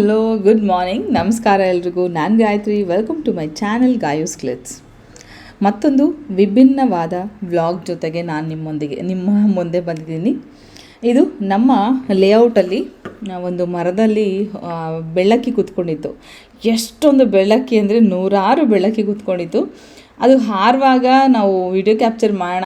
Hello good morning ನಮಸ್ಕಾರ ಎಲ್ರಿಗೂ. ನಾನು Gayathri. Welcome to my channel Gayos ಕ್ಲಿಟ್ಸ್ ಮತ್ತೊಂದು ವಿಭಿನ್ನವಾದ ವ್ಲಾಗ್ ಜೊತೆಗೆ ನಾನು ನಿಮ್ಮೊಂದಿಗೆ, ನಿಮ್ಮ ಮುಂದೆ ಬಂದಿದ್ದೀನಿ. ಇದು ನಮ್ಮ ಲೇಔಟಲ್ಲಿ ಒಂದು ಮರದಲ್ಲಿ ಬೆಳ್ಳಕ್ಕಿ ಕೂತ್ಕೊಂಡಿತ್ತು. ಎಷ್ಟೊಂದು ಬೆಳ್ಳಕ್ಕಿ ಅಂದರೆ ನೂರಾರು ಬೆಳ್ಳಕ್ಕಿ ಕೂತ್ಕೊಂಡಿತ್ತು. ಅದು ಹಾರುವಾಗ ನಾವು ವಿಡಿಯೋ ಕ್ಯಾಪ್ಚರ್ ಮಾಡೋಣ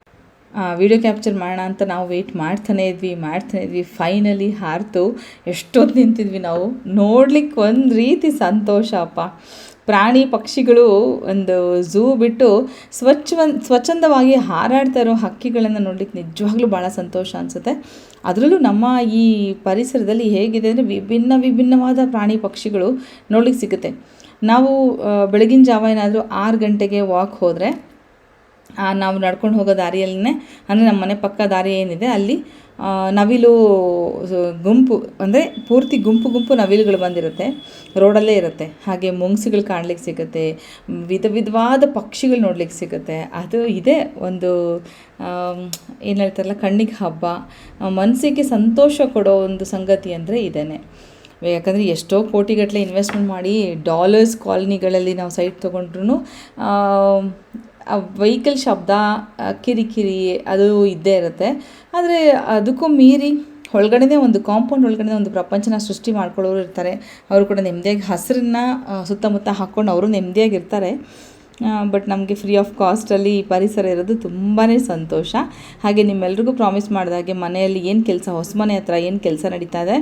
ವಿಡಿಯೋ ಕ್ಯಾಪ್ಚರ್ ಮಾಡೋಣ ಅಂತ ನಾವು ವೆಯ್ಟ್ ಮಾಡ್ತಾನೆ ಇದ್ವಿ ಮಾಡ್ತಾನೆ ಇದ್ವಿ. ಫೈನಲಿ ಹಾರ್ತು. ಎಷ್ಟೊತ್ತು ನಿಂತಿದ್ವಿ ನಾವು. ನೋಡ್ಲಿಕ್ಕೆ ಒಂದು ರೀತಿ ಸಂತೋಷ, ಅಪ್ಪ. ಪ್ರಾಣಿ ಪಕ್ಷಿಗಳು ಒಂದು ಝೂ ಬಿಟ್ಟು ಸ್ವಚ್ಛ ಸ್ವಚ್ಛಂದವಾಗಿ ಹಾರಾಡ್ತಾ ಇರೋ ಹಕ್ಕಿಗಳನ್ನು ನೋಡ್ಲಿಕ್ಕೆ ನಿಜವಾಗ್ಲೂ ಭಾಳ ಸಂತೋಷ ಅನಿಸುತ್ತೆ. ಅದರಲ್ಲೂ ನಮ್ಮ ಈ ಪರಿಸರದಲ್ಲಿ ಹೇಗಿದೆ ಅಂದರೆ ವಿಭಿನ್ನ ವಿಭಿನ್ನವಾದ ಪ್ರಾಣಿ ಪಕ್ಷಿಗಳು ನೋಡ್ಲಿಕ್ಕೆ ಸಿಗುತ್ತೆ. ನಾವು ಬೆಳಗಿನ ಜಾವ ಏನಾದರೂ ಆರು ಗಂಟೆಗೆ ವಾಕ್ ಹೋದರೆ ನಾವು ನಡ್ಕೊಂಡು ಹೋಗೋ ದಾರಿಯಲ್ಲೇ ಅಂದರೆ ನಮ್ಮ ಮನೆ ಪಕ್ಕ ದಾರಿ ಏನಿದೆ, ಅಲ್ಲಿ ನವಿಲು ಗುಂಪು, ಅಂದರೆ ಪೂರ್ತಿ ಗುಂಪು ಗುಂಪು ನವಿಲುಗಳು ಬಂದಿರುತ್ತೆ, ರೋಡಲ್ಲೇ ಇರುತ್ತೆ. ಹಾಗೆ ಮುಂಗ್ಸುಗಳು ಕಾಣ್ಲಿಕ್ಕೆ ಸಿಗುತ್ತೆ, ವಿಧ ವಿಧವಾದ ಪಕ್ಷಿಗಳು ನೋಡ್ಲಿಕ್ಕೆ ಸಿಗುತ್ತೆ. ಅದು ಇದೆ ಒಂದು ಏನು ಹೇಳ್ತಾರಲ್ಲ, ಕಣ್ಣಿಗೆ ಹಬ್ಬ ಮನಸ್ಸಿಗೆ ಸಂತೋಷ ಕೊಡೋ ಒಂದು ಸಂಗತಿ ಅಂದರೆ ಇದೇ ಯಾಕಂದರೆ ಎಷ್ಟೋ ಕೋಟಿಗಟ್ಟಲೆ ಇನ್ವೆಸ್ಟ್ಮೆಂಟ್ ಮಾಡಿ ಡಾಲರ್ಸ್ ಕಾಲನಿಗಳಲ್ಲಿ ನಾವು ಸೈಟ್ ತೊಗೊಂಡ್ರು ಆ ವೆಹಿಕಲ್ ಶಬ್ದ ಕಿರಿಕಿರಿ ಅದು ಇದ್ದೇ ಇರುತ್ತೆ. ಆದರೆ ಅದಕ್ಕೂ ಮೀರಿ ಒಳಗಡೆನೇ ಒಂದು ಕಾಂಪೌಂಡ್ ಒಳಗಡೆ ಒಂದು ಪ್ರಪಂಚನ ಸೃಷ್ಟಿ ಮಾಡ್ಕೊಳ್ಳೋರು ಇರ್ತಾರೆ. ಅವರು ಕೂಡ ನೆಮ್ಮದಿಯಾಗಿ ಹಸಿರನ್ನ ಸುತ್ತಮುತ್ತ ಹಾಕ್ಕೊಂಡು ಅವರು ನೆಮ್ಮದಿಯಾಗಿರ್ತಾರೆ ಬಟ್ ನಮಗೆ ಫ್ರೀ ಆಫ್ ಕಾಸ್ಟಲ್ಲಿ ಈ ಪರಿಸರ ಇರೋದು ತುಂಬಾ ಸಂತೋಷ. ಹಾಗೆ ನಿಮ್ಮೆಲ್ರಿಗೂ ಪ್ರಾಮಿಸ್ ಮಾಡಿದಾಗೆ ಮನೆಯಲ್ಲಿ ಏನು ಕೆಲಸ ಹೊಸ ಮನೆ ಹತ್ರ ಏನು ಕೆಲಸ ನಡೀತಾ ಇದೆ,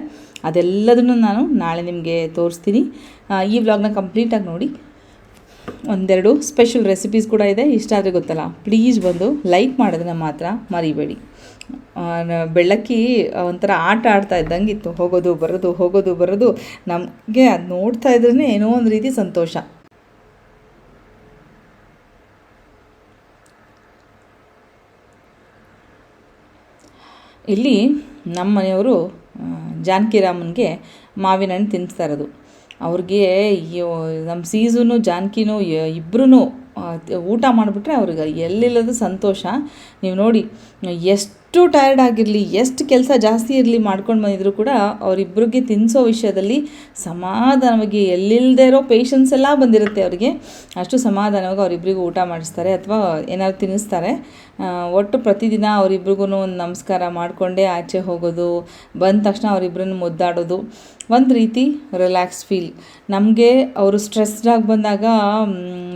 ಅದೆಲ್ಲದನ್ನು ನಾನು ನಾಳೆ ನಿಮಗೆ ತೋರಿಸ್ತೀನಿ. ಈ ವ್ಲಾಗ್ನ ಕಂಪ್ಲೀಟಾಗಿ ನೋಡಿ. ಒಂದೆರಡು ಸ್ಪೆಷಲ್ ರೆಸಿಪೀಸ್ ಕೂಡ ಇದೆ. ಇಷ್ಟ ಆದರೆ ಗೊತ್ತಲ್ಲ. ಪ್ಲೀಸ್ ಬಂದು ಲೈಕ್ ಮಾಡೋದನ್ನ ಮಾತ್ರ ಮರಿಬೇಡಿ. ಬೆಳಕ್ಕಿ ಒಂಥರ ಆಟ ಆಡ್ತಾ ಇದ್ದಂಗೆ ಇತ್ತು ಹೋಗೋದು, ಬರೋದು ಹೋಗೋದು, ಬರೋದು. ನಮಗೆ ಅದು ನೋಡ್ತಾ ಇದ್ರೇ ಏನೋ ಒಂದು ರೀತಿ ಸಂತೋಷ. ಇಲ್ಲಿ ನಮ್ಮ ಮನೆಯವರು ಜಾನಕಿರಾಮನ್ಗೆ ಮಾವಿನ ಹಣ್ಣು ತಿನ್ನಿಸ್ತಾ ಇರೋದು. ಅವ್ರಿಗೆ ನಮ್ಮ ಸೀಸನು, ಜಾನಕಿನೂ ಇಬ್ಬರೂ ಊಟ ಮಾಡಿಬಿಟ್ರೆ ಅವ್ರಿಗೆ ಎಲ್ಲಿಲ್ಲದ ಸಂತೋಷ. ನೀವು ನೋಡಿ, ಎಷ್ಟು ಟಯರ್ಡ್ ಆಗಿರಲಿ, ಎಷ್ಟು ಕೆಲಸ ಜಾಸ್ತಿ ಇರಲಿ ಮಾಡ್ಕೊಂಡು ಬಂದಿದ್ರು ಕೂಡ ಅವರಿಬ್ಬರಿಗೆ ತಿನ್ನಿಸೋ ವಿಷಯದಲ್ಲಿ ಸಮಾಧಾನವಾಗಿ ಎಲ್ಲಿಲ್ಲದೆ ಇರೋ ಪೇಷನ್ಸ್ ಎಲ್ಲ ಬಂದಿರುತ್ತೆ ಅವರಿಗೆ. ಅಷ್ಟು ಸಮಾಧಾನವಾಗಿ ಅವರಿಬ್ಬರಿಗೂ ಊಟ ಮಾಡಿಸ್ತಾರೆ ಅಥವಾ ಏನಾದ್ರು ತಿನ್ನಿಸ್ತಾರೆ. ಒಟ್ಟು ಪ್ರತಿದಿನ ಅವರಿಬ್ರಿಗೂ ಒಂದು ನಮಸ್ಕಾರ ಮಾಡಿಕೊಂಡೇ ಆಚೆ ಹೋಗೋದು, ಬಂದ ತಕ್ಷಣ ಅವರಿಬ್ಬರನ್ನು ಮುದ್ದಾಡೋದು, ಒಂದು ರೀತಿ ರಿಲ್ಯಾಕ್ಸ್ ಫೀಲ್ ನಮಗೆ ಅವರು ಸ್ಟ್ರೆಸ್ಡಾಗಿ ಬಂದಾಗ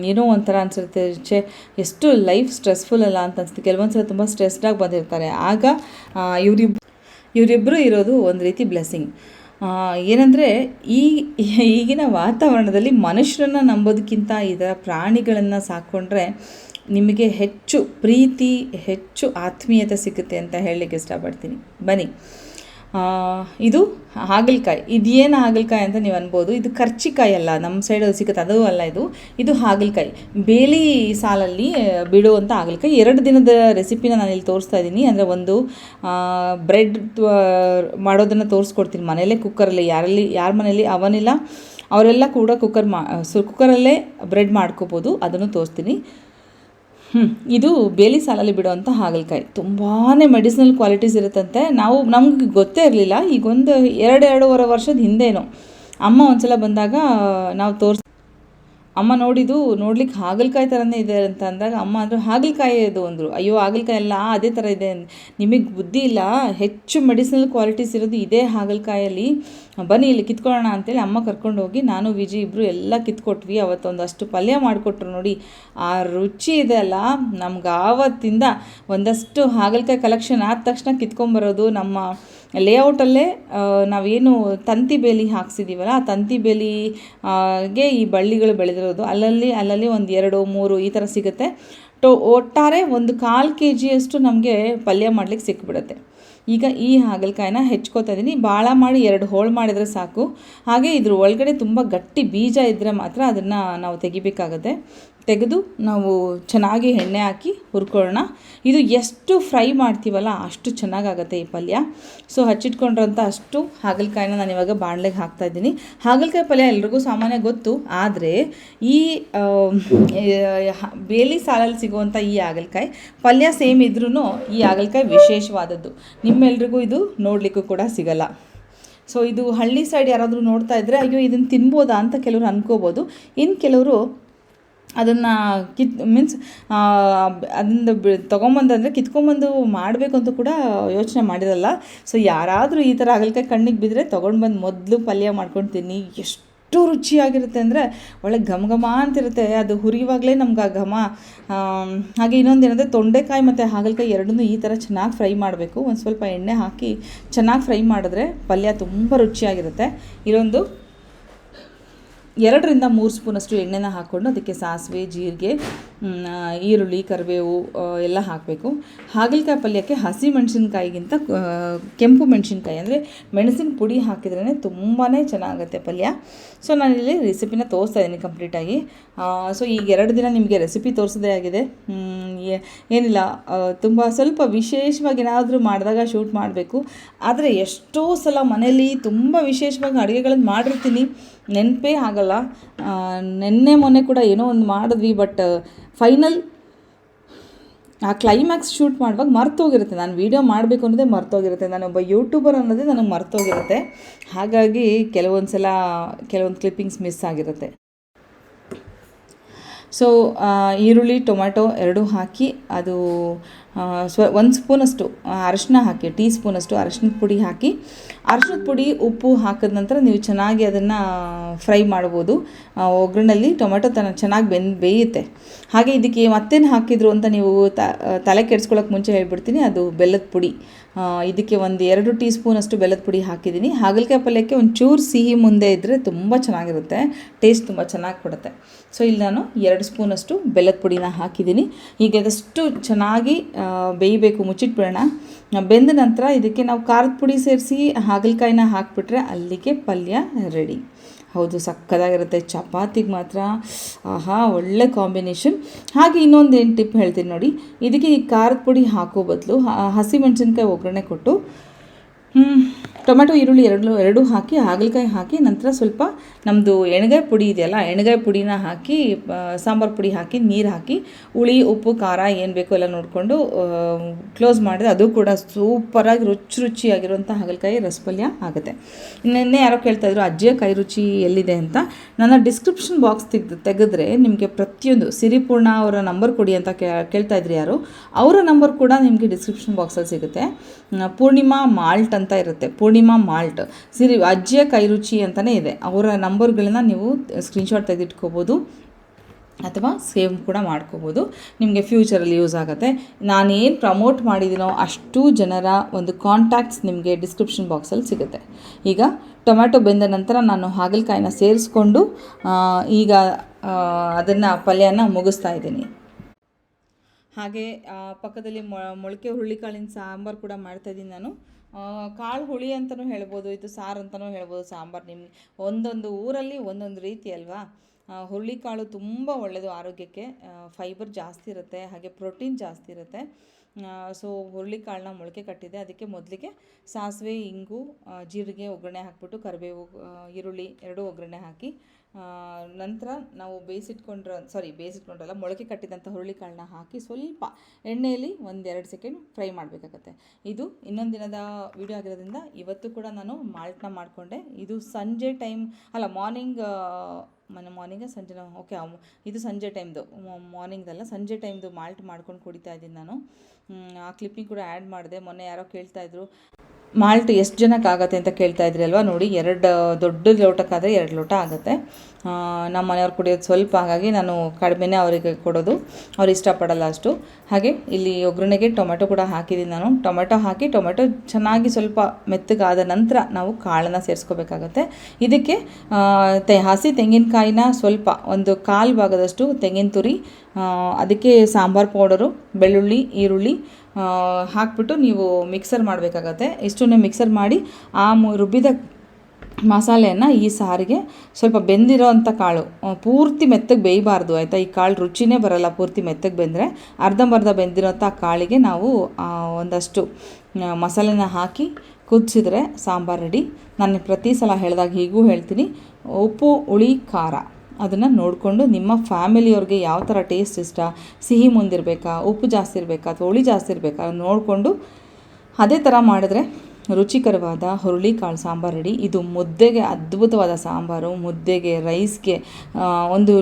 ಏನೋ ಒಂಥರ ಅನಿಸುತ್ತೆ. ಚೆ ಎಷ್ಟು ಲೈಫ್ ಸ್ಟ್ರೆಸ್ಫುಲ್ ಅಲ್ಲ ಅಂತ ಅನಿಸುತ್ತೆ. ಕೆಲವೊಂದು ಸಲ ತುಂಬ ಸ್ಟ್ರೆಸ್ಡಾಗಿ ಬಂದಿರ್ತಾರೆ. ಆಗ ಇವರಿಬ್ ಇವರಿಬ್ಬರು ಇರೋದು ಒಂದು ರೀತಿ ಬ್ಲೆಸ್ಸಿಂಗ್ ಏನಂದರೆ, ಈ, ಈಗಿನ ವಾತಾವರಣದಲ್ಲಿ ಮನುಷ್ಯರನ್ನು ನಂಬೋದಕ್ಕಿಂತ ಇದರ ಪ್ರಾಣಿಗಳನ್ನು ಸಾಕ್ಕೊಂಡ್ರೆ ನಿಮಗೆ ಹೆಚ್ಚು ಪ್ರೀತಿ, ಹೆಚ್ಚು ಆತ್ಮೀಯತೆ ಸಿಗುತ್ತೆ ಅಂತ ಹೇಳಲಿಕ್ಕೆ ಇಷ್ಟಪಡ್ತೀನಿ. ಬನ್ನಿ. ಇದು ಹಾಗಲಕಾಯಿ. ಇದೇನು ಹಾಗಲಕಾಯಿ ಅಂತ ನೀವು ಅನ್ಬೋದು. ಇದು ಕರ್ಚಿಕಾಯಿ ಅಲ್ಲ. ನಮ್ಮ ಸೈಡ್ ಸಿಗುತ್ತೆ. ಅದು ಅಲ್ಲ ಇದು. ಇದು ಹಾಗಲಕಾಯಿ. ಬೇಲಿ ಸಾಲಲ್ಲಿ ಬಿಡುವಂಥ ಹಾಗಲಕಾಯಿ. ಎರಡು ದಿನದ ರೆಸಿಪಿನ ನಾನು ಇಲ್ಲಿ ತೋರಿಸ್ತಾ ಇದ್ದೀನಿ. ಅಂದರೆ ಒಂದು ಬ್ರೆಡ್ ಮಾಡೋದನ್ನು ತೋರಿಸ್ಕೊಡ್ತೀನಿ. ಮನೆಯಲ್ಲೇ ಕುಕ್ಕರಲ್ಲಿ ಯಾರಲ್ಲಿ, ಯಾರ ಮನೇಲಿ ಅವನಿಲ್ಲ. ಅವರೆಲ್ಲ ಕೂಡ ಕುಕ್ಕರ್ ಮಾ ಸೊ ಕುಕ್ಕರಲ್ಲೇ ಬ್ರೆಡ್ ಮಾಡ್ಕೋಬೋದು. ಅದನ್ನು ತೋರಿಸ್ತೀನಿ. ಹ್ಞೂ ಇದು ಬೇಲಿ ಸಾಲಲ್ಲಿ ಬಿಡುವಂಥ ಹಾಗಲಕಾಯಿ. ತುಂಬಾ ಮೆಡಿಸಿನಲ್ ಕ್ವಾಲಿಟೀಸ್ ಇರುತ್ತಂತೆ. ನಾವು ನಮ್ಗೆ ಗೊತ್ತೇ ಇರಲಿಲ್ಲ. ಈಗೊಂದು ಎರಡು ಎರಡೂವರೆ ವರ್ಷದ ಹಿಂದೇನು. ಅಮ್ಮ ಒಂದ್ಸಲ ಬಂದಾಗ ನಾವು ತೋರಿಸ್ ಅಮ್ಮ ನೋಡಿದು ನೋಡ್ಲಿಕ್ಕೆ ಹಾಗಲಕಾಯಿ ಥರನೇ ಇದೆ ಅಂತ ಅಂದಾಗ, ಅಮ್ಮ ಅಂದರು, ಹಾಗಲಕಾಯಿ ಅದು ಅಂದರು. ಅಯ್ಯೋ, ಹಾಗಲಕಾಯಿ ಅಲ್ಲ, ಅದೇ ಥರ ಇದೆ ನಿಮಗೆ ಬುದ್ಧಿ ಇಲ್ಲ, ಹೆಚ್ಚು ಮೆಡಿಸಿನಲ್ ಕ್ವಾಲಿಟೀಸ್ ಇರೋದು ಇದೇ ಹಾಗಲಕಾಯಲ್ಲಿ. ಬನ್ನಿ, ಇಲ್ಲಿ ಕಿತ್ಕೊಳ್ಳೋಣ ಅಂತೇಳಿ ಅಮ್ಮ ಕರ್ಕೊಂಡು ಹೋಗಿ, ನಾನು, ವಿಜಿ ಇಬ್ಬರು ಎಲ್ಲ ಕಿತ್ಕೊಟ್ವಿ. ಅವತ್ತೊಂದಷ್ಟು ಪಲ್ಯ ಮಾಡಿಕೊಟ್ರು ನೋಡಿ. ಆ ರುಚಿ ಇದೆ ಅಲ್ಲ, ನಮ್ಗೆ ಆವತ್ತಿಂದ ಒಂದಷ್ಟು ಹಾಗಲಕಾಯಿ ಕಲೆಕ್ಷನ್ ಆದ ತಕ್ಷಣ ಕಿತ್ಕೊಂಬರೋದು ನಮ್ಮ ಲೇಔಟಲ್ಲೇ ನಾವೇನು ತಂತಿ ಬೇಲಿ ಹಾಕ್ಸಿದ್ದೀವಲ್ಲ ಆ ತಂತಿ ಬೇಲಿಗೆ ಈ ಬಳ್ಳಿಗಳು ಬೆಳೆದಿರೋದು. ಅಲ್ಲಲ್ಲಿ ಅಲ್ಲಲ್ಲಿ ಒಂದು ಎರಡು, ಮೂರು ಈ ಥರ ಸಿಗುತ್ತೆ. ಟೊ, ಒಟ್ಟಾರೆ ಒಂದು ಕಾಲು ಕೆ ಜಿಯಷ್ಟು ನಮಗೆ ಪಲ್ಯ ಮಾಡ್ಲಿಕ್ಕೆ ಸಿಕ್ಬಿಡುತ್ತೆ. ಈಗ ಈ ಹಾಗಲಕಾಯಿನ ಹೆಚ್ಕೋತಾ ಇದ್ದೀನಿ ಭಾಳ ಮಾಡಿ ಎರಡು ಹೋಳು ಮಾಡಿದರೆ ಸಾಕು. ಹಾಗೆ ಇದ್ರ ಒಳಗಡೆ ತುಂಬ ಗಟ್ಟಿ ಬೀಜ ಇದ್ದರೆ ಮಾತ್ರ ಅದನ್ನು ನಾವು ತೆಗಿಬೇಕಾಗತ್ತೆ. ತೆಗೆದು ನಾವು ಚೆನ್ನಾಗಿ ಎಣ್ಣೆ ಹಾಕಿ ಹುರ್ಕೊಳ್ಳೋಣ. ಇದು ಎಷ್ಟು ಫ್ರೈ ಮಾಡ್ತೀವಲ್ಲ ಅಷ್ಟು ಚೆನ್ನಾಗಾಗತ್ತೆ ಈ ಪಲ್ಯ. ಸೊ ಹಚ್ಚಿಟ್ಕೊಂಡ್ರಂಥ ಅಷ್ಟು ಹಾಗಲಕಾಯಿನ ನಾನು ಇವಾಗ ಬಾಣಲೆಗೆ ಹಾಕ್ತಾ ಇದ್ದೀನಿ. ಹಾಗಲಕಾಯಿ ಪಲ್ಯ ಎಲ್ರಿಗೂ ಸಾಮಾನ್ಯ ಗೊತ್ತು, ಆದರೆ ಈ ಬೇಲಿ ಸಾಲಲ್ಲಿ ಸಿಗುವಂಥ ಈ ಹಾಗಲಕಾಯಿ, ಪಲ್ಯ ಸೇಮ್ ಇದ್ರೂ ಈ ಹಾಗಲಕಾಯಿ ವಿಶೇಷವಾದದ್ದು. ನಿಮ್ಮೆಲ್ರಿಗೂ ಇದು ನೋಡಲಿಕ್ಕೂ ಕೂಡ ಸಿಗಲ್ಲ. ಸೊ ಇದು ಹಳ್ಳಿ ಸೈಡ್ ಯಾರಾದರೂ ನೋಡ್ತಾ ಇದ್ದರೆ ಅಯ್ಯೋ, ಇದನ್ನು ತಿನ್ಬೋದಾ ಅಂತ ಕೆಲವರು ಅಂದ್ಕೋಬೋದು ಇನ್ನು ಕೆಲವರು ಅದನ್ನು ಕಿತ್ ಮೀನ್ಸ್ ಅದನ್ನು ಬಿ ತೊಗೊಂಬಂದಂದರೆ ಕಿತ್ಕೊಂಬಂದು ಮಾಡಬೇಕು ಅಂತ ಕೂಡ ಯೋಚನೆ ಮಾಡಿರಲ್ಲ. ಸೊ ಯಾರಾದರೂ ಈ ಥರ ಹಾಗಲಕಾಯಿ ಕಣ್ಣಿಗೆ ಬಿದ್ದರೆ ತೊಗೊಂಡು ಬಂದು ಮೊದಲು ಪಲ್ಯ ಮಾಡ್ಕೊಂಡು ತಿನ್ನಿ ಎಷ್ಟು ರುಚಿಯಾಗಿರುತ್ತೆ ಅಂದರೆ ಒಳ್ಳೆ ಘಮ ಘಮ ಅಂತಿರುತ್ತೆ. ಅದು ಹುರಿಯುವಾಗಲೇ ನಮ್ಗೆ ಆ ಘಮ. ಹಾಗೆ ಇನ್ನೊಂದು ಏನಂದರೆ ತೊಂಡೆಕಾಯಿ ಮತ್ತು ಹಾಗಲಕಾಯಿ ಎರಡನ್ನೂ ಈ ಥರ ಚೆನ್ನಾಗಿ ಫ್ರೈ ಮಾಡಬೇಕು. ಒಂದು ಸ್ವಲ್ಪ ಎಣ್ಣೆ ಹಾಕಿ ಚೆನ್ನಾಗಿ ಫ್ರೈ ಮಾಡಿದ್ರೆ ಪಲ್ಯ ತುಂಬ ರುಚಿಯಾಗಿರುತ್ತೆ. ಇದೊಂದು ಎರಡರಿಂದ ಮೂರು ಸ್ಪೂನಷ್ಟು ಎಣ್ಣೆನ ಹಾಕ್ಕೊಂಡು ಅದಕ್ಕೆ ಸಾಸಿವೆ, ಜೀರಿಗೆ ಈರುಳ್ಳಿ, ಕರಿಬೇವು ಎಲ್ಲ ಹಾಕಬೇಕು. ಹಾಗಲಕಾಯಿ ಪಲ್ಯಕ್ಕೆ ಹಸಿ ಮೆಣಸಿನ್ಕಾಯಿಗಿಂತ ಕೆಂಪು ಮೆಣಸಿನ್ಕಾಯಿ, ಅಂದರೆ ಮೆಣಸಿನ ಪುಡಿ ಹಾಕಿದ್ರೇ ತುಂಬಾ ಚೆನ್ನಾಗುತ್ತೆ ಪಲ್ಯ. ಸೊ ನಾನಿಲ್ಲಿ ರೆಸಿಪಿನ ತೋರಿಸ್ತಾ ಇದ್ದೀನಿ ಕಂಪ್ಲೀಟಾಗಿ. ಸೊ ಈಗ ಎರಡು ದಿನ ನಿಮಗೆ ರೆಸಿಪಿ ತೋರಿಸೋದೇ ಆಗಿದೆ. ಏನಿಲ್ಲ ತುಂಬ ಸ್ವಲ್ಪ ವಿಶೇಷವಾಗಿ ಏನಾದರೂ ಮಾಡಿದಾಗ ಶೂಟ್ ಮಾಡಬೇಕು. ಆದರೆ ಎಷ್ಟೋ ಸಲ ಮನೇಲಿ ತುಂಬ ವಿಶೇಷವಾಗಿ ಅಡುಗೆಗಳನ್ನು ಮಾಡಿರ್ತೀನಿ. ನೆನಪೇ ಆಗಲ್ಲ. ನೆನ್ನೆ ಮೊನ್ನೆ ಕೂಡ ಏನೋ ಒಂದು ಮಾಡಿದ್ವಿ ಬಟ್ ಫೈನಲ್ ಆ ಕ್ಲೈಮ್ಯಾಕ್ಸ್ ಶೂಟ್ ಮಾಡುವಾಗ ಮರ್ತೋಗಿರುತ್ತೆ. ನಾನು ವೀಡಿಯೋ ಮಾಡಬೇಕು ಅನ್ನೋದೇ ಮರ್ತೋಗಿರುತ್ತೆ. ನಾನೊಬ್ಬ ಯೂಟ್ಯೂಬರ್ ಅನ್ನೋದೇ ನನಗೆ ಮರ್ತೋಗಿರುತ್ತೆ. ಹಾಗಾಗಿ ಕೆಲವೊಂದು ಸಲ ಕೆಲವೊಂದು ಕ್ಲಿಪ್ಪಿಂಗ್ಸ್ ಮಿಸ್ ಆಗಿರುತ್ತೆ. ಸೊ ಈರುಳ್ಳಿ, ಟೊಮ್ಯಾಟೊ ಎರಡೂ ಹಾಕಿ ಅದು ಸ್ವ, ಒಂದು ಸ್ಪೂನಷ್ಟು ಅರಶಿನ ಹಾಕಿ, ಟೀ ಸ್ಪೂನಷ್ಟು ಅರಶಿನದ ಪುಡಿ ಹಾಕಿ. ಅರಶಿನದ ಪುಡಿ, ಉಪ್ಪು ಹಾಕಿದ ನಂತರ ನೀವು ಚೆನ್ನಾಗಿ ಅದನ್ನು ಫ್ರೈ ಮಾಡ್ಬೋದು. ಒಗ್ಗರಣೆಯಲ್ಲಿ ಟೊಮೆಟೊ ತನ ಚೆನ್ನಾಗಿ ಬೆಂದು, ಬೇಯುತ್ತೆ. ಹಾಗೆ ಇದಕ್ಕೆ ಮತ್ತೇನು ಹಾಕಿದ್ರು ಅಂತ ನೀವು ತಲೆ ಕೆಡಿಸ್ಕೊಳ್ಳೋಕೆ ಮುಂಚೆ ಹೇಳ್ಬಿಡ್ತೀನಿ. ಅದು ಬೆಲ್ಲದ ಪುಡಿ. ಇದಕ್ಕೆ ಒಂದು ಎರಡು ಟೀ ಸ್ಪೂನಷ್ಟು ಬೆಲ್ಲದ ಪುಡಿ ಹಾಕಿದ್ದೀನಿ. ಹಾಗಲಕಾಯಿ ಪಲ್ಯಕ್ಕೆ ಒಂಚೂರು ಸಿಹಿ ಮುಂದೆ ಇದ್ದರೆ ತುಂಬ ಚೆನ್ನಾಗಿರುತ್ತೆ. ಟೇಸ್ಟ್ ತುಂಬ ಚೆನ್ನಾಗಿ ಕೊಡುತ್ತೆ. ಸೊ ಇಲ್ಲಿ ನಾನು ಎರಡು ಸ್ಪೂನಷ್ಟು ಬೆಲ್ಲದ ಪುಡಿನ ಹಾಕಿದ್ದೀನಿ. ಈಗ ಅದಷ್ಟು ಚೆನ್ನಾಗಿ ಬೇಯಬೇಕು, ಮುಚ್ಚಿಟ್ಬಿಡೋಣ. ಬೆಂದ ನಂತರ ಇದಕ್ಕೆ ನಾವು ಖಾರದ ಪುಡಿ ಸೇರಿಸಿ ಹಾಗಲಕಾಯಿನ ಹಾಕಿಬಿಟ್ರೆ ಅಲ್ಲಿಗೆ ಪಲ್ಯ ರೆಡಿ ಹೌದು, ಸಕ್ಕದಾಗಿರುತ್ತೆ. ಚಪಾತಿಗೆ ಮಾತ್ರ, ಆಹಾ, ಒಳ್ಳೆ ಕಾಂಬಿನೇಷನ್. ಹಾಗೆ ಇನ್ನೊಂದು ಏನು ಟಿಪ್ ಹೇಳ್ತೀನಿ ನೋಡಿ. ಇದಕ್ಕೆ ಈ ಖಾರದ ಪುಡಿ ಹಾಕೋ ಬದಲು, ಹಸಿಮೆಣಸಿನ್ಕಾಯಿ ಒಗ್ಗರಣೆ ಕೊಟ್ಟು ಟೊಮೆಟೊ, ಈರುಳ್ಳಿ ಎರಡು, ಎರಡೂ ಹಾಕಿ, ಹಾಗಲಕಾಯಿ ಹಾಕಿ, ನಂತರ ಸ್ವಲ್ಪ ನಮ್ಮದು ಎಣ್ಗಾಯಿ ಪುಡಿ ಇದೆಯಲ್ಲ, ಎಣ್ಗಾಯಿ ಪುಡಿನ ಹಾಕಿ ಸಾಂಬಾರು ಪುಡಿ ಹಾಕಿ, ನೀರು ಹಾಕಿ, ಹುಳಿ, ಉಪ್ಪು, ಖಾರ ಏನು ಬೇಕು ಎಲ್ಲ ನೋಡಿಕೊಂಡು ಕ್ಲೋಸ್ ಮಾಡಿದ್ರೆ ಅದು ಕೂಡ ಸೂಪರಾಗಿ ರುಚಿ ರುಚಿಯಾಗಿರುವಂಥ ಹಾಗಲಕಾಯಿ ರಸಪಲ್ಯ ಆಗುತ್ತೆ. ನಿನ್ನೆ ಯಾರೋ ಕೇಳ್ತಾ ಇದ್ರು, ಅಜ್ಜಿಯ ಕೈ ರುಚಿ ಎಲ್ಲಿದೆ ಅಂತ. ನನ್ನ ಡಿಸ್ಕ್ರಿಪ್ಷನ್ ಬಾಕ್ಸ್ ತೆಗೆದು, ತೆಗೆದ್ರೆ ನಿಮಗೆ ಪ್ರತಿಯೊಂದು, ಸಿರಿಪೂರ್ಣ ಅವರ ನಂಬರ್ ಕೊಡಿ ಅಂತ ಕೇಳ್ತಾ ಇದ್ರಿ ಯಾರು, ಅವರ ನಂಬರ್ ಕೂಡ ನಿಮಗೆ ಡಿಸ್ಕ್ರಿಪ್ಷನ್ ಬಾಕ್ಸಲ್ಲಿ ಸಿಗುತ್ತೆ. ಪೂರ್ಣಿಮಾ ಮಾಲ್ಟ್ ಅಂತ ಇರುತ್ತೆ. ಪೂರ್ಣಿಮಾ ಮಾಲ್ಟ್. ಸಿರಿ, ಅಜ್ಜಿಯ ಕೈರುಚಿ ಅಂತಲೇ ಇದೆ. ಅವರ ನಂಬರ್ಗಳನ್ನ ನೀವು ಸ್ಕ್ರೀನ್ಶಾಟ್ ತೆಗೆದಿಟ್ಕೋಬೋದು ಅಥವಾ ಸೇವ್ ಕೂಡ ಮಾಡ್ಕೋಬೋದು. ನಿಮಗೆ ಫ್ಯೂಚರಲ್ಲಿ ಯೂಸ್ ಆಗುತ್ತೆ. ನಾನೇನು ಪ್ರಮೋಟ್ ಮಾಡಿದ್ದೀನೋ ಅಷ್ಟು ಜನರ ಒಂದು ಕಾಂಟ್ಯಾಕ್ಟ್ಸ್ ನಿಮಗೆ ಡಿಸ್ಕ್ರಿಪ್ಷನ್ ಬಾಕ್ಸಲ್ಲಿ ಸಿಗುತ್ತೆ. ಈಗ ಟೊಮ್ಯಾಟೊ ಬೆಂದ ನಂತರ ನಾನು ಹಾಗಲಕಾಯಿನ ಸೇರಿಸ್ಕೊಂಡು ಈಗ ಅದನ್ನು ಪಲ್ಯನ ಮುಗಿಸ್ತಾ ಇದ್ದೀನಿ. ಹಾಗೆ ಪಕ್ಕದಲ್ಲಿ ಮೊಳಕೆ ಹುರುಳಿಕಾಳಿನ ಸಾಂಬಾರು ಕೂಡ ಮಾಡ್ತಾಯಿದ್ದೀನಿ ನಾನು. ಕಾಳು ಹುಳಿ ಅಂತಲೂ ಹೇಳ್ಬೋದು, ಇದು ಸಾರು ಅಂತಲೂ ಹೇಳ್ಬೋದು, ಸಾಂಬಾರು ನಿಮ್ಮ ಒಂದೊಂದು ಊರಲ್ಲಿ ಒಂದೊಂದು ರೀತಿ ಅಲ್ವಾ? ಹುರುಳಿಕಾಳು ತುಂಬ ಒಳ್ಳೆಯದು ಆರೋಗ್ಯಕ್ಕೆ. ಫೈಬರ್ ಜಾಸ್ತಿ ಇರುತ್ತೆ, ಹಾಗೆ ಪ್ರೋಟೀನ್ ಜಾಸ್ತಿ ಇರುತ್ತೆ. ಸೊ ಹುರುಳಿಕಾಳನ್ನ ಮೊಳಕೆ ಕಟ್ಟಿದೆ. ಅದಕ್ಕೆ ಮೊದಲಿಗೆ ಸಾಸಿವೆ, ಇಂಗು ಜೀರಿಗೆ, ಒಗ್ಗರಣೆ ಹಾಕ್ಬಿಟ್ಟು ಕರಿಬೇವು ಈರುಳ್ಳಿ, ಎರಡೂ ಒಗ್ಗರಣೆ ಹಾಕಿ ನಂತರ ನಾವು ಬೇಯಿಸಿಟ್ಕೊಂಡ್ರ ಸಾರಿ ಬೇಯಿಸಿಟ್ಕೊಂಡ್ರಲ್ಲ, ಮೊಳಕೆ ಕಟ್ಟಿದಂಥ ಹುರುಳಿಕಾಳನ್ನ ಹಾಕಿ ಸ್ವಲ್ಪ ಎಣ್ಣೆಯಲ್ಲಿ ಒಂದೆರಡು ಸೆಕೆಂಡ್ ಫ್ರೈ ಮಾಡಬೇಕಾಗತ್ತೆ. ಇದು ಇನ್ನೊಂದು ದಿನದ ವಿಡಿಯೋ ಆಗಿರೋದ್ರಿಂದ ಇವತ್ತು ಕೂಡ ನಾನು ಮಾಲ್ಟ್ನ ಮಾಡಿಕೊಂಡೆ. ಇದು ಸಂಜೆ ಟೈಮ್, ಅಲ್ಲ, ಮಾರ್ನಿಂಗ್ ಮನೆ ಮಾರ್ನಿಂಗ ಸಂಜೆ ಓಕೆ ಇದು ಸಂಜೆ ಟೈಮ್ದು ಮಾರ್ನಿಂಗ್ದಲ್ಲ, ಸಂಜೆ ಟೈಮ್ದು ಮಾಲ್ಟ್ ಮಾಡ್ಕೊಂಡು ಕುಡಿತಾ ಇದ್ದೀನಿ ನಾನು. ಆ ಕ್ಲಿಪ್ಪಿಂಗ್ ಕೂಡ ಆ್ಯಡ್ ಮಾಡಿದೆ. ಮೊನ್ನೆ ಯಾರೋ ಕೇಳ್ತಾ ಇದ್ರು. ಮಾಲ್ಟ್ ಎಷ್ಟು ಜನಕ್ಕೆ ಆಗುತ್ತೆ ಅಂತ ಕೇಳ್ತಾ ಇದ್ರಿ ಅಲ್ವಾ? ನೋಡಿ, ಎರಡು ದೊಡ್ಡ ಲೋಟಕ್ಕಾದರೆ ಎರಡು ಲೋಟ ಆಗುತ್ತೆ. ನಮ್ಮ ಮನೆಯವ್ರು ಕುಡಿಯೋದು ಸ್ವಲ್ಪ ಹಾಗಾಗಿ ನಾನು ಕಡಿಮೆನೇ ಅವರಿಗೆ ಕೊಡೋದು. ಅವ್ರು ಇಷ್ಟಪಡಲ್ಲ ಅಷ್ಟು. ಹಾಗೆ ಇಲ್ಲಿ ಒಗ್ಗರಣೆಗೆ ಟೊಮೆಟೊ ಕೂಡ ಹಾಕಿದ್ದೀನಿ ನಾನು. ಟೊಮೆಟೊ ಹಾಕಿ ಟೊಮೆಟೊ ಚೆನ್ನಾಗಿ ಸ್ವಲ್ಪ ಮೆತ್ತಗಾದ ನಂತರ ನಾವು ಕಾಳನ್ನು ಸೇರಿಸ್ಕೋಬೇಕಾಗತ್ತೆ. ಇದಕ್ಕೆ ತೆ, ಹಸಿ ತೆಂಗಿನಕಾಯಿನ ಸ್ವಲ್ಪ ಒಂದು ಕಾಲು ಭಾಗದಷ್ಟು ತೆಂಗಿನ ತುರಿ ಅದಕ್ಕೆ ಸಾಂಬಾರು ಪೌಡರು, ಬೆಳ್ಳುಳ್ಳಿ, ಈರುಳ್ಳಿ ಹಾಕ್ಬಿಟ್ಟು ನೀವು ಮಿಕ್ಸರ್ ಮಾಡಬೇಕಾಗತ್ತೆ. ಇಷ್ಟನ್ನೇ ಮಿಕ್ಸರ್ ಮಾಡಿ ಆ ರುಬ್ಬಿದ ಮಸಾಲೆಯನ್ನು ಈ ಸಾರಿಗೆ ಸ್ವಲ್ಪ ಬೆಂದಿರೋ ಅಂಥ ಕಾಳು ಪೂರ್ತಿ ಮೆತ್ತಗೆ ಬೇಯಬಾರ್ದು, ಆಯಿತಾ? ಈ ಕಾಳು ರುಚಿನೇ ಬರಲ್ಲ ಪೂರ್ತಿ ಮೆತ್ತಗೆ ಬೆಂದರೆ. ಅರ್ಧಂಬರ್ಧ ಬೆಂದಿರೋಂಥ ಕಾಳಿಗೆ ನಾವು ಒಂದಷ್ಟು ಮಸಾಲೆನ ಹಾಕಿ ಕುದಿಸಿದ್ರೆ ಸಾಂಬಾರು ರೆಡಿ. ನಾನು ಪ್ರತಿ ಸಲ ಹೇಳಿದಾಗ ಹೀಗೂ ಹೇಳ್ತೀನಿ. ಉಪ್ಪು, ಹುಳಿ, ಖಾರ. ಅದನ್ನು ನೋಡಿಕೊಂಡು ನಿಮ್ಮ ಫ್ಯಾಮಿಲಿಯವ್ರಿಗೆ ಯಾವ ಥರ ಟೇಸ್ಟ್ ಇಷ್ಟ? ಸಿಹಿ ಮುಂದಿರಬೇಕಾ ಉಪ್ಪು ಜಾಸ್ತಿ ಇರಬೇಕಾ? ಅಥವಾ ಹುಳಿ ಜಾಸ್ತಿ ಇರಬೇಕಾ? ನೋಡಿಕೊಂಡು ಅದೇ ಥರ ಮಾಡಿದ್ರೆ ರುಚಿಕರವಾದ ಹುರುಳಿಕಾಳು ಸಾಂಬಾರು ರೆಡಿ ಇದು ಮುದ್ದೆಗೆ ಅದ್ಭುತವಾದ ಸಾಂಬಾರು. ಮುದ್ದೆಗೆ ರೈಸ್ಗೆ ಒಂದು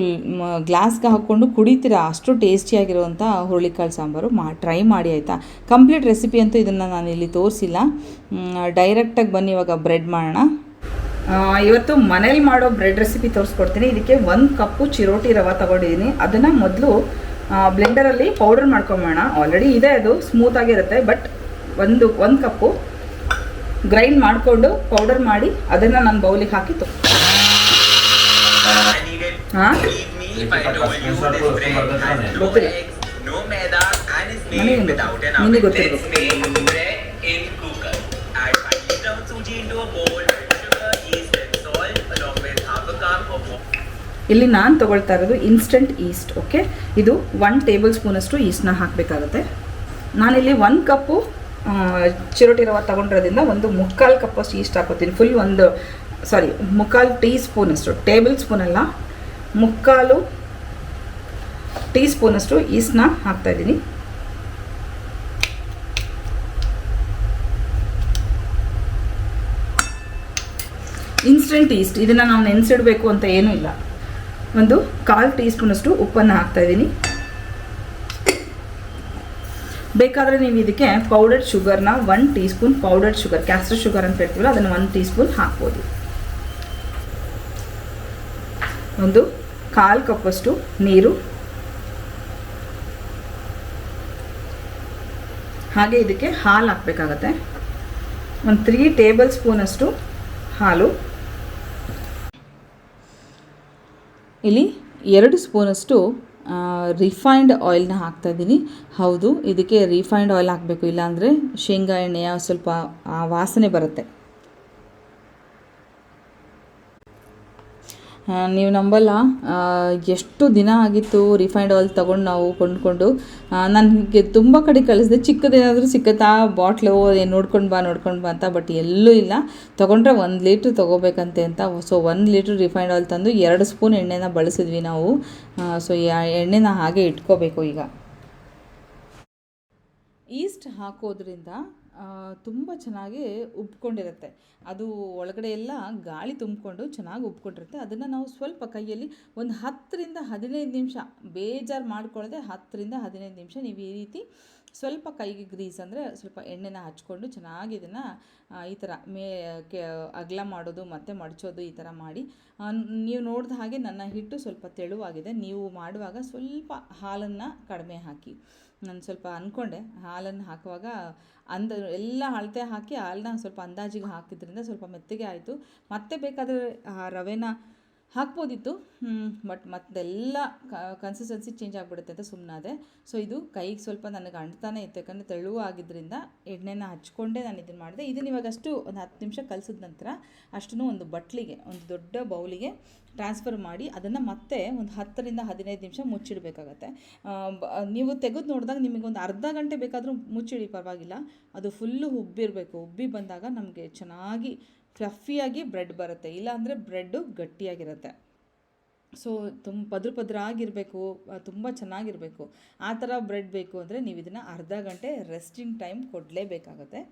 ಗ್ಲಾಸ್ಗೆ ಹಾಕ್ಕೊಂಡು ಕುಡಿತೀರಾ? ಅಷ್ಟು ಟೇಸ್ಟಿಯಾಗಿರುವಂಥ ಹುರುಳಿಕಾಳು ಸಾಂಬಾರು. ಮಾ ಟ್ರೈ ಮಾಡಿ ಆಯಿತಾ? ಕಂಪ್ಲೀಟ್ ರೆಸಿಪಿ ಅಂತೂ ಇದನ್ನು ನಾನು ಇಲ್ಲಿ ತೋರಿಸಿಲ್ಲ ಡೈರೆಕ್ಟಾಗಿ ಬನ್ನಿ ಇವಾಗ ಬ್ರೆಡ್ ಮಾಡೋಣ. ಇವತ್ತು ಮನೇಲಿ ಮಾಡೋ ಬ್ರೆಡ್ ರೆಸಿಪಿ ತೋರಿಸ್ಕೊಡ್ತೀನಿ. ಇದಕ್ಕೆ ಒಂದು ಕಪ್ಪು ಚಿರೋಟಿ ರವೆ ತಗೊಂಡಿದ್ದೀನಿ ಅದನ್ನು ಮೊದಲು ಬ್ಲೆಂಡರಲ್ಲಿ ಪೌಡರ್ ಮಾಡ್ಕೊಂಬೋಣ. ಆಲ್ರೆಡಿ ಇದೆ ಅದು ಸ್ಮೂತಾಗಿರುತ್ತೆ ಬಟ್ ಒಂದು ಒಂದು ಕಪ್ಪು ಗ್ರೈಂಡ್ ಮಾಡಿಕೊಂಡು ಪೌಡರ್ ಮಾಡಿ ಅದನ್ನು ನಾನು ಬೌಲಿಗೆ ಹಾಕಿ ತೊ ಹಾಂ? ಗೊತ್ತಿಲ್ಲ. Huh? believe ಇಲ್ಲಿ ನಾನು ತೊಗೊಳ್ತಾ ಇರೋದು ಇನ್ಸ್ಟಂಟ್ ಈಸ್ಟ್ ಓಕೆ ಇದು ಒನ್ ಟೇಬಲ್ ಸ್ಪೂನಷ್ಟು ಈಸ್ಟ್ನ ಹಾಕಬೇಕಾಗುತ್ತೆ. ನಾನಿಲ್ಲಿ ಒಂದು ಕಪ್ಪು ಚಿರೋಟಿ ರವೆ ತೊಗೊಂಡಿರೋದ್ರಿಂದ ಒಂದು ಮುಕ್ಕಾಲು ಕಪ್ಪಷ್ಟು ಈಸ್ಟ್ ಹಾಕೋತೀನಿ ಫುಲ್ ಒಂದು ಸಾರಿ ಮುಕ್ಕಾಲು ಟೀ ಸ್ಪೂನಷ್ಟು ಟೇಬಲ್ ಸ್ಪೂನಲ್ಲ ಮುಕ್ಕಾಲು ಟೀ ಸ್ಪೂನಷ್ಟು ಈಸ್ಟ್ನ ಹಾಕ್ತಾಯಿದ್ದೀನಿ ಇನ್ಸ್ಟೆಂಟ್ ಈಸ್ಟ್ ಇದನ್ನು ನಾವು ನೆನೆಸಿಡಬೇಕು ಅಂತ ಏನೂ ಇಲ್ಲ. ಒಂದು ಕಾಲು ಟೀ ಸ್ಪೂನಷ್ಟು ಉಪ್ಪನ್ನು ಹಾಕ್ತಾಯಿದ್ದೀನಿ ಬೇಕಾದರೆ ನೀವು ಇದಕ್ಕೆ powdered ಶುಗರ್ನ one teaspoon powdered sugar caster sugar ಅಂತ ಹೇಳ್ತೀವಲ್ಲ, ಅದನ್ನು ಒನ್ ಟೀ ಸ್ಪೂನ್ ಹಾಕ್ಬೋದು. ಒಂದು ಕಾಲು ಕಪ್ಪಷ್ಟು ನೀರು. ಹಾಗೆ ಇದಕ್ಕೆ ಹಾಲು ಹಾಕಬೇಕಾಗತ್ತೆ. ಒಂದು ತ್ರೀ ಟೇಬಲ್ ಸ್ಪೂನಷ್ಟು ಹಾಲು. ಇಲ್ಲಿ ಎರಡು ಸ್ಪೂನಷ್ಟು ರಿಫೈನ್ಡ್ ಆಯಿಲ್ನ ಹಾಕ್ತಾಯಿದ್ದೀನಿ ಹೌದು, ಇದಕ್ಕೆ ರಿಫೈನ್ಡ್ ಆಯಿಲ್ ಹಾಕಬೇಕು. ಇಲ್ಲಾಂದರೆ ಶೇಂಗಾ ಎಣ್ಣೆಯ ಸ್ವಲ್ಪ ವಾಸನೆ ಬರುತ್ತೆ. ನೀವು ನಂಬಲ್ಲ. ಎಷ್ಟು ದಿನ ಆಗಿತ್ತು ರಿಫೈಂಡ್ ಆಯಿಲ್ ತೊಗೊಂಡು ನಾವು ಕೊಂಡ್ಕೊಂಡು? ನನಗೆ ತುಂಬ ಕಡೆ ಕಳಿಸಿದೆ. ಚಿಕ್ಕದೇನಾದರೂ ಸಿಕ್ಕತ್ತಾ? ಬಾಟ್ಲು ನೋಡ್ಕೊಂಡು ಬಾ ನೋಡ್ಕೊಂಡು ಬಾ ಅಂತ ಬಟ್ ಎಲ್ಲೂ ಇಲ್ಲ. ತೊಗೊಂಡ್ರೆ ಒಂದು ಲೀಟ್ರ್ ತೊಗೋಬೇಕಂತೆ ಅಂತ. ಸೊ ಒಂದು ಲೀಟ್ರ್ ರಿಫೈಂಡ್ ಆಯಿಲ್ ತಂದು ಎರಡು ಸ್ಪೂನ್ ಎಣ್ಣೆನ ಬಳಸಿದ್ವಿ ನಾವು. ಸೊ ಎಣ್ಣೆನ ಹಾಗೆ ಇಟ್ಕೋಬೇಕು ಈಗ. ಈಸ್ಟ್ ಹಾಕೋದ್ರಿಂದ ತುಂಬ ಚೆನ್ನಾಗಿ ಉಬ್ಕೊಂಡಿರುತ್ತೆ ಅದು ಒಳಗಡೆ ಎಲ್ಲ ಗಾಳಿ ತುಂಬಿಕೊಂಡು ಚೆನ್ನಾಗಿ ಉಬ್ಕೊಂಡಿರುತ್ತೆ ಅದನ್ನು ನಾವು ಸ್ವಲ್ಪ ಕೈಯಲ್ಲಿ ಒಂದು ಹತ್ತರಿಂದ ಹದಿನೈದು ನಿಮಿಷ ಬೇಜಾರು ಮಾಡ್ಕೊಳ್ಳದೆ ಹತ್ತರಿಂದ ಹದಿನೈದು ನಿಮಿಷ ನೀವು ಈ ರೀತಿ ಸ್ವಲ್ಪ ಕೈಗೆ ಗ್ರೀಸ್ ಅಂದರೆ ಸ್ವಲ್ಪ ಎಣ್ಣೆನ ಹಚ್ಕೊಂಡು ಚೆನ್ನಾಗಿ ಇದನ್ನು ಈ ಥರ ಮೇ, ಕೆ, ಅಗಲ ಮಾಡೋದು, ಮತ್ತು ಮಡಚೋದು ಈ ಥರ ಮಾಡಿ ನೀವು ನೋಡಿದ ಹಾಗೆ ನನ್ನ ಹಿಟ್ಟು ಸ್ವಲ್ಪ ತೆಳುವಾಗಿದೆ. ನೀವು ಮಾಡುವಾಗ ಸ್ವಲ್ಪ ಹಾಲನ್ನು ಕಡಿಮೆ ಹಾಕಿ. ನಾನು ಸ್ವಲ್ಪ ಅಂದ್ಕೊಂಡೆ ಹಾಲನ್ನು ಹಾಕುವಾಗ ಅಂದ, ಎಲ್ಲ ಅಳತೆ ಹಾಕಿ ಹಾಲನ್ನ ಸ್ವಲ್ಪ ಅಂದಾಜಿಗೆ ಹಾಕಿದ್ರಿಂದ ಸ್ವಲ್ಪ ಮೆತ್ತಗೆ ಆಯಿತು. ಮತ್ತೆ ಬೇಕಾದರೆ ಆ ರವೆನ ಹಾಕ್ಬೋದಿತ್ತು. ಬಟ್ ಮತ್ತೆಲ್ಲ ಕನ್ಸಿಸ್ಟೆನ್ಸಿ ಚೇಂಜ್ ಆಗಿಬಿಡುತ್ತೆ ಅಂತ ಸುಮ್ಮನಾದೆ ಸೊ ಇದು ಕೈಗೆ ಸ್ವಲ್ಪ ನನಗೆ ಅಂಟ್ತಾನೆ ಇತ್ತು. ಯಾಕಂದರೆ ತೆಳುವಾಗಿದ್ದರಿಂದ ಎಣ್ಣೆನ ಹಚ್ಕೊಂಡೇ ನಾನು ಇದನ್ನು ಮಾಡಿದೆ. ಇದನ್ನು ಇವಾಗ ಅಷ್ಟು ಒಂದು ಹತ್ತು ನಿಮಿಷ ಕಲಿಸಿದ ನಂತರ ಅಷ್ಟನ್ನು ಒಂದು ಬಟ್ಲಿಗೆ, ಒಂದು ದೊಡ್ಡ ಬೌಲಿಗೆ ಟ್ರಾನ್ಸ್ಫರ್ ಮಾಡಿ ಅದನ್ನು ಮತ್ತೆ ಒಂದು ಹತ್ತರಿಂದ ಹದಿನೈದು ನಿಮಿಷ ಮುಚ್ಚಿಡಬೇಕಾಗತ್ತೆ. ನೀವು ತೆಗೆದು ನೋಡಿದಾಗ ನಿಮಗೆ ಒಂದು ಅರ್ಧ ಗಂಟೆ ಬೇಕಾದರೂ ಮುಚ್ಚಿಡಿ, ಪರವಾಗಿಲ್ಲ. ಅದು ಫುಲ್ಲು ಉಬ್ಬಿರಬೇಕು ಉಬ್ಬಿ ಬಂದಾಗ ನಮಗೆ ಚೆನ್ನಾಗಿ ಫ್ಲಫಿಯಾಗಿ ಬ್ರೆಡ್ ಬರುತ್ತೆ, ಇಲ್ಲಾಂದರೆ ಬ್ರೆಡ್ಡು ಗಟ್ಟಿಯಾಗಿರುತ್ತೆ. ಸೊ ತುಂಬ ಪದ್ರ ಪದ್ರ ಆಗಿರಬೇಕು ತುಂಬ ಚೆನ್ನಾಗಿರಬೇಕು. ಆ ಥರ ಬ್ರೆಡ್ ಬೇಕು ಅಂದರೆ ನೀವು ಇದನ್ನು ಅರ್ಧ ಗಂಟೆ ರೆಸ್ಟಿಂಗ್ ಟೈಮ್ ಕೊಡಲೇಬೇಕಾಗತ್ತೆ.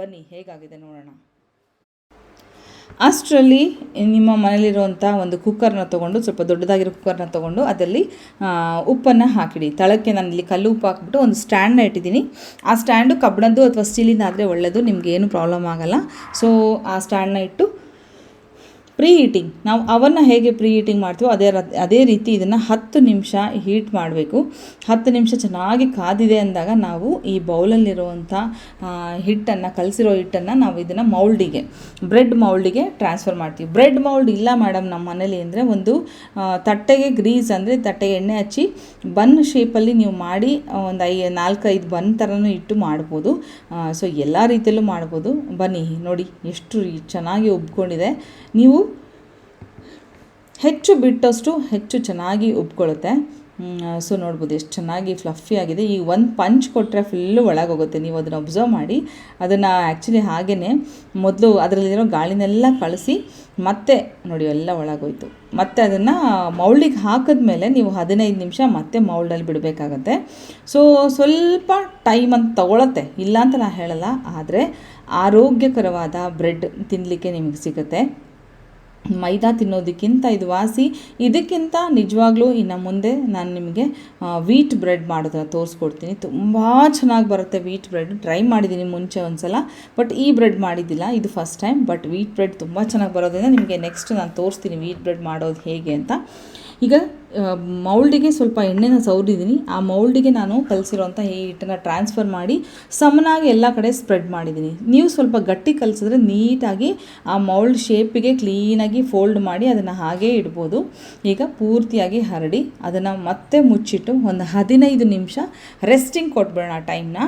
ಬನ್ನಿ, ಹೇಗಾಗಿದೆ ನೋಡೋಣ. ಅಷ್ಟರಲ್ಲಿ ನಿಮ್ಮ ಮನೇಲಿರುವಂಥ ಒಂದು ಕುಕ್ಕರ್ನ ತೊಗೊಂಡು, ಸ್ವಲ್ಪ ದೊಡ್ಡದಾಗಿರೋ ಕುಕ್ಕರ್ನ ತೊಗೊಂಡು ಅದರಲ್ಲಿ ಉಪ್ಪನ್ನು ಹಾಕಿಡಿ. ತಳಕ್ಕೆ ನಾನು ಇಲ್ಲಿ ಕಲ್ಲು ಉಪ್ಪು ಹಾಕ್ಬಿಟ್ಟು ಒಂದು ಸ್ಟ್ಯಾಂಡ್ನ ಇಟ್ಟಿದ್ದೀನಿ. ಆ ಸ್ಟ್ಯಾಂಡು ಕಬ್ಬಿಣದ್ದು ಅಥವಾ ಸ್ಟೀಲಿಂದ ಆದರೆ ಒಳ್ಳೆಯದು ನಿಮಗೇನು ಪ್ರಾಬ್ಲಮ್ ಆಗಲ್ಲ. ಸೊ ಆ ಸ್ಟ್ಯಾಂಡ್ನ ಇಟ್ಟು ಪ್ರೀ ಹೀಟಿಂಗ್ ನಾವು ಅವನ್ನ ಹೇಗೆ ಪ್ರೀ ಹೀಟಿಂಗ್ ಮಾಡ್ತೀವೋ ಅದೇ ಅದೇ ರೀತಿ ಇದನ್ನು ಹತ್ತು ನಿಮಿಷ ಹೀಟ್ ಮಾಡಬೇಕು. ಹತ್ತು ನಿಮಿಷ ಚೆನ್ನಾಗಿ ಕಾದಿದೆ ಅಂದಾಗ ನಾವು ಈ ಬೌಲಲ್ಲಿರುವಂಥ ಹಿಟ್ಟನ್ನು, ಕಲಸಿರೋ ಹಿಟ್ಟನ್ನು ನಾವು ಇದನ್ನು ಮೌಲ್ಡಿಗೆ, ಬ್ರೆಡ್ ಮೌಲ್ಡಿಗೆ ಟ್ರಾನ್ಸ್ಫರ್ ಮಾಡ್ತೀವಿ. ಬ್ರೆಡ್ ಮೌಲ್ಡ್ ಇಲ್ಲ ಮೇಡಮ್ ನಮ್ಮ ಮನೇಲಿ ಅಂದರೆ ಒಂದು ತಟ್ಟೆಗೆ ಗ್ರೀಸ್ ಅಂದರೆ ತಟ್ಟೆಗೆ ಎಣ್ಣೆ ಹಚ್ಚಿ ಬನ್ ಶೇಪಲ್ಲಿ ನೀವು ಮಾಡಿ ಒಂದು ಐ ನಾಲ್ಕೈದು ಬನ್ ಥರನೂ ಇಟ್ಟು ಮಾಡ್ಬೋದು. ಸೊ ಎಲ್ಲ ರೀತಿಯಲ್ಲೂ ಮಾಡ್ಬೋದು. ಬನ್ನಿ ನೋಡಿ ಎಷ್ಟು ಚೆನ್ನಾಗಿ ಉಬ್ಕೊಂಡಿದೆ. ನೀವು ಹೆಚ್ಚು ಬಿಟ್ಟಷ್ಟು ಹೆಚ್ಚು ಚೆನ್ನಾಗಿ ಉಬ್ಕೊಳ್ಳುತ್ತೆ. ಸೊ ನೋಡ್ಬೋದು ಎಷ್ಟು ಚೆನ್ನಾಗಿ ಫ್ಲಫಿ ಆಗಿದೆ. ಈ ಒಂದು ಪಂಚ್ ಕೊಟ್ಟರೆ ಫುಲ್ಲು ಒಳಗೋಗುತ್ತೆ. ನೀವು ಅದನ್ನು ಅಬ್ಸರ್ವ್ ಮಾಡಿ. ಅದನ್ನು ಆ್ಯಕ್ಚುಲಿ ಹಾಗೇ ಮೊದಲು ಅದರಲ್ಲಿರೋ ಗಾಳಿನೆಲ್ಲ ಕಳಿಸಿ ಮತ್ತೆ ನೋಡಿ ಎಲ್ಲ ಒಳಗೋಯ್ತು. ಮತ್ತೆ ಅದನ್ನು ಮೌಲ್ಡಿಗೆ ಹಾಕಿದ್ಮೇಲೆ ನೀವು ಹದಿನೈದು ನಿಮಿಷ ಮತ್ತೆ ಮೌಲ್ಡಲ್ಲಿ ಬಿಡಬೇಕಾಗತ್ತೆ. ಸೊ ಸ್ವಲ್ಪ ಟೈಮ್ ಅಂತ ತಗೊಳತ್ತೆ. ಇಲ್ಲ ಅಂತ ನಾನು ಹೇಳಲ್ಲ. ಆದರೆ ಆರೋಗ್ಯಕರವಾದ ಬ್ರೆಡ್ ತಿನ್ನಲಿಕ್ಕೆ ನಿಮಗೆ ಸಿಗುತ್ತೆ. ಮೈದಾ ತಿನ್ನೋದಕ್ಕಿಂತ ಇದು ವಾಸಿ. ಇದಕ್ಕಿಂತ ನಿಜವಾಗ್ಲೂ ಇನ್ನು ಮುಂದೆ ನಾನು ನಿಮಗೆ ವೀಟ್ ಬ್ರೆಡ್ ಮಾಡೋದನ್ನ ತೋರಿಸ್ಕೊಡ್ತೀನಿ. ತುಂಬ ಚೆನ್ನಾಗಿ ಬರುತ್ತೆ ವೀಟ್ ಬ್ರೆಡ್ ಟ್ರೈ ಮಾಡಿದ್ದೀನಿ ಮುಂಚೆ ಒಂದು ಸಲ ಬಟ್ ಈ ಬ್ರೆಡ್ ಮಾಡಿದ್ದಿಲ್ಲ. ಇದು first time but wheat bread ತುಂಬ ಚೆನ್ನಾಗಿ ಬರೋದ್ರಿಂದ ನಿಮಗೆ ನೆಕ್ಸ್ಟ್ ನಾನು ತೋರಿಸ್ತೀನಿ ವೀಟ್ ಬ್ರೆಡ್ ಮಾಡೋದು ಹೇಗೆ ಅಂತ. ಈಗ ಮೌಲ್ಡಿಗೆ ಸ್ವಲ್ಪ ಎಣ್ಣೆನ ಸೌರಿದ್ದೀನಿ ಆ ಮೌಲ್ಡಿಗೆ ನಾನು ಕಲಸಿರೋಂಥ ಈ ಹಿಟ್ಟನ್ನು ಟ್ರಾನ್ಸ್ಫರ್ ಮಾಡಿ ಸಮನಾಗಿ ಎಲ್ಲ ಕಡೆ ಸ್ಪ್ರೆಡ್ ಮಾಡಿದ್ದೀನಿ. ನೀವು ಸ್ವಲ್ಪ ಗಟ್ಟಿ ಕಲಸಿದ್ರೆ ನೀಟಾಗಿ ಆ ಮೌಲ್ಡ್ ಶೇಪಿಗೆ ಕ್ಲೀನಾಗಿ ಫೋಲ್ಡ್ ಮಾಡಿ ಅದನ್ನು ಹಾಗೇ ಇಡ್ಬೋದು. ಈಗ ಪೂರ್ತಿಯಾಗಿ ಹರಡಿ ಅದನ್ನು ಮತ್ತೆ ಮುಚ್ಚಿಟ್ಟು ಒಂದು ಹದಿನೈದು ನಿಮಿಷ ರೆಸ್ಟಿಂಗ್ ಕೊಟ್ಬಿಡೋಣ ಆ ಟೈಮ್ನ.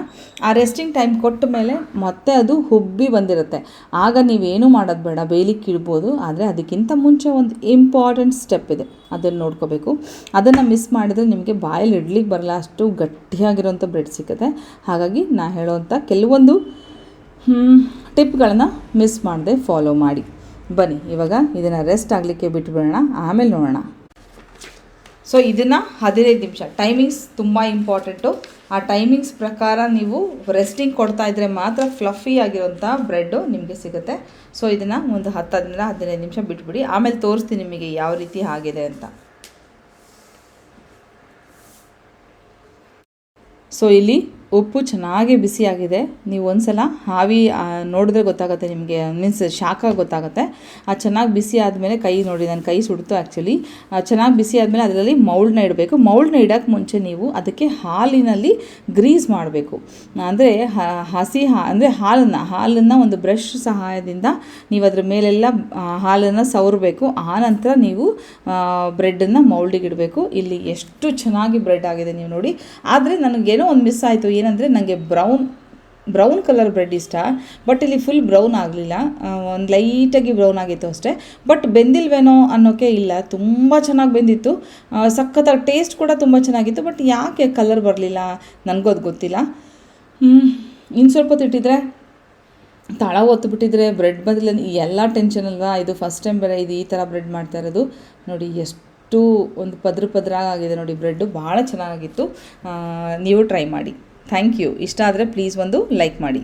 ಆ ರೆಸ್ಟಿಂಗ್ ಟೈಮ್ ಕೊಟ್ಟ ಮೇಲೆ ಮತ್ತೆ ಅದು ಹುಬ್ಬಿ ಬಂದಿರುತ್ತೆ. ಆಗ ನೀವೇನು ಮಾಡೋದು ಬೇಡ ಬೇಲಿಕ್ಕೆ ಇಡ್ಬೋದು. ಆದರೆ ಅದಕ್ಕಿಂತ ಮುಂಚೆ ಒಂದು ಇಂಪಾರ್ಟೆಂಟ್ ಸ್ಟೆಪ್ ಇದೆ. ಅದನ್ನು ನೋಡ್ಕೋಬೇಕು. ಅದನ್ನು ಮಿಸ್ ಮಾಡಿದರೆ ನಿಮಗೆ ಬಾಯಲ್ಲಿ ಇಡ್ಲಿಕ್ಕೆ ಬರಲ್ಲ, ಅಷ್ಟು ಗಟ್ಟಿಯಾಗಿರೋಂಥ ಬ್ರೆಡ್ ಸಿಗುತ್ತೆ ಹಾಗಾಗಿ ನಾ ಹೇಳೋವಂಥ ಕೆಲವೊಂದು ಟಿಪ್ಗಳನ್ನ ಮಿಸ್ ಮಾಡದೆ ಫಾಲೋ ಮಾಡಿ. ಬನ್ನಿ, ಇವಾಗ ಇದನ್ನು ರೆಸ್ಟ್ ಆಗಲಿಕ್ಕೆ ಬಿಟ್ಬಿಡೋಣ. ಆಮೇಲೆ ನೋಡೋಣ. ಸೊ ಇದನ್ನು ಹದಿನೈದು ನಿಮಿಷ. ಟೈಮಿಂಗ್ಸ್ ತುಂಬ ಇಂಪಾರ್ಟೆಂಟು ಆ ಟೈಮಿಂಗ್ಸ್ ಪ್ರಕಾರ ನೀವು ರೆಸ್ಟಿಂಗ್ ಕೊಡ್ತಾ ಇದ್ದರೆ ಮಾತ್ರ ಫ್ಲಫಿ ಆಗಿರೋಂಥ ಬ್ರೆಡ್ಡು ನಿಮಗೆ ಸಿಗುತ್ತೆ ಸೊ ಇದನ್ನು ಒಂದು ಹತ್ತು ಹದಿನೈದು ಹದಿನೈದು ನಿಮಿಷ ಬಿಟ್ಬಿಡಿ. ಆಮೇಲೆ ತೋರಿಸ್ತೀನಿ ನಿಮಗೆ ಯಾವ ರೀತಿ ಆಗಿದೆ ಅಂತ. ಸೊ ಇಲ್ಲಿ ಉಪ್ಪು ಚೆನ್ನಾಗಿ ಬಿಸಿಯಾಗಿದೆ. ನೀವು ಒಂದ್ಸಲ ಹಾವಿ ಆ, ನೋಡಿದ್ರೆ ಗೊತ್ತಾಗುತ್ತೆ ನಿಮಗೆ ಮೀನ್ಸ್ ಶಾಖ ಗೊತ್ತಾಗುತ್ತೆ. ಆ ಚೆನ್ನಾಗಿ ಬಿಸಿ ಆದಮೇಲೆ ಕೈ ನೋಡಿ ನನ್ನ ಕೈ ಸುಡ್ತು ಆ್ಯಕ್ಚುಲಿ ಚೆನ್ನಾಗಿ ಬಿಸಿ ಆದಮೇಲೆ ಅದರಲ್ಲಿ ಮೌಲ್ಡ್ನ ಇಡಬೇಕು. ಮೌಲ್ಡ್ನ ಇಡೋಕ್ಕೆ ಮುಂಚೆ ನೀವು ಅದಕ್ಕೆ ಹಾಲಿನಲ್ಲಿ ಗ್ರೀಸ್ ಮಾಡಬೇಕು. ಅಂದರೆ ಹಸಿ ಹಾ ಅಂದರೆ ಹಾಲನ್ನು ಹಾಲನ್ನು ಒಂದು ಬ್ರಷ್ ಸಹಾಯದಿಂದ ನೀವು ಅದ್ರ ಮೇಲೆಲ್ಲ ಹಾಲನ್ನು ಸವರಬೇಕು. ಆ ನಂತರ ನೀವು ಬ್ರೆಡ್ಡನ್ನು ಮೌಲ್ಡಿಗೆ ಇಡಬೇಕು. ಇಲ್ಲಿ ಎಷ್ಟು ಚೆನ್ನಾಗಿ ಬ್ರೆಡ್ ಆಗಿದೆ ನೀವು ನೋಡಿ. ಆದರೆ ನನಗೇನೋ ಒಂದು ಮಿಸ್ ಆಯಿತು. ಏನಂದರೆ ನನಗೆ ಬ್ರೌನ್ ಬ್ರೌನ್ ಕಲರ್ ಬ್ರೆಡ್ ಇಷ್ಟ ಬಟ್ ಇಲ್ಲಿ ಫುಲ್ ಬ್ರೌನ್ ಆಗಲಿಲ್ಲ. ಒಂದು ಲೈಟಾಗಿ ಬ್ರೌನ್ ಆಗಿತ್ತು ಅಷ್ಟೇ. ಬಟ್ ಬೆಂದಿಲ್ವೇನೋ ಅನ್ನೋಕ್ಕೆ ಇಲ್ಲ. ತುಂಬ ಚೆನ್ನಾಗಿ ಬೆಂದಿತ್ತು. ಸಖತ್ತಾಗಿ ಟೇಸ್ಟ್ ಕೂಡ ತುಂಬ ಚೆನ್ನಾಗಿತ್ತು ಬಟ್ ಯಾಕೆ ಕಲರ್ ಬರಲಿಲ್ಲ? ನನಗೂ ಅದು ಗೊತ್ತಿಲ್ಲ. ಇನ್ನು ಸ್ವಲ್ಪ ತಿಟ್ಟಿದ್ರೆ? ತಳ ಬಿಟ್ಟಿದ್ರೆ ಬ್ರೆಡ್ ಬದಲ ಎಲ್ಲ ಟೆನ್ಷನ್ ಅಲ್ವಾ? ಇದು ಫಸ್ಟ್ ಟೈಮ್ ಬೇರೆ ಇದು ಈ ಥರ ಬ್ರೆಡ್ ಮಾಡ್ತಾ ಇರೋದು. ನೋಡಿ ಎಷ್ಟು ಒಂದು ಪದ್ರ ಪದ್ರ ಆಗಿದೆ ನೋಡಿ ಬ್ರೆಡ್ಡು ಭಾಳ ಚೆನ್ನಾಗಿತ್ತು. ನೀವು ಟ್ರೈ ಮಾಡಿ. ಥ್ಯಾಂಕ್ ಯು ಇಷ್ಟ ಆದರೆ ಪ್ಲೀಸ್ ಒಂದು ಲೈಕ್ ಮಾಡಿ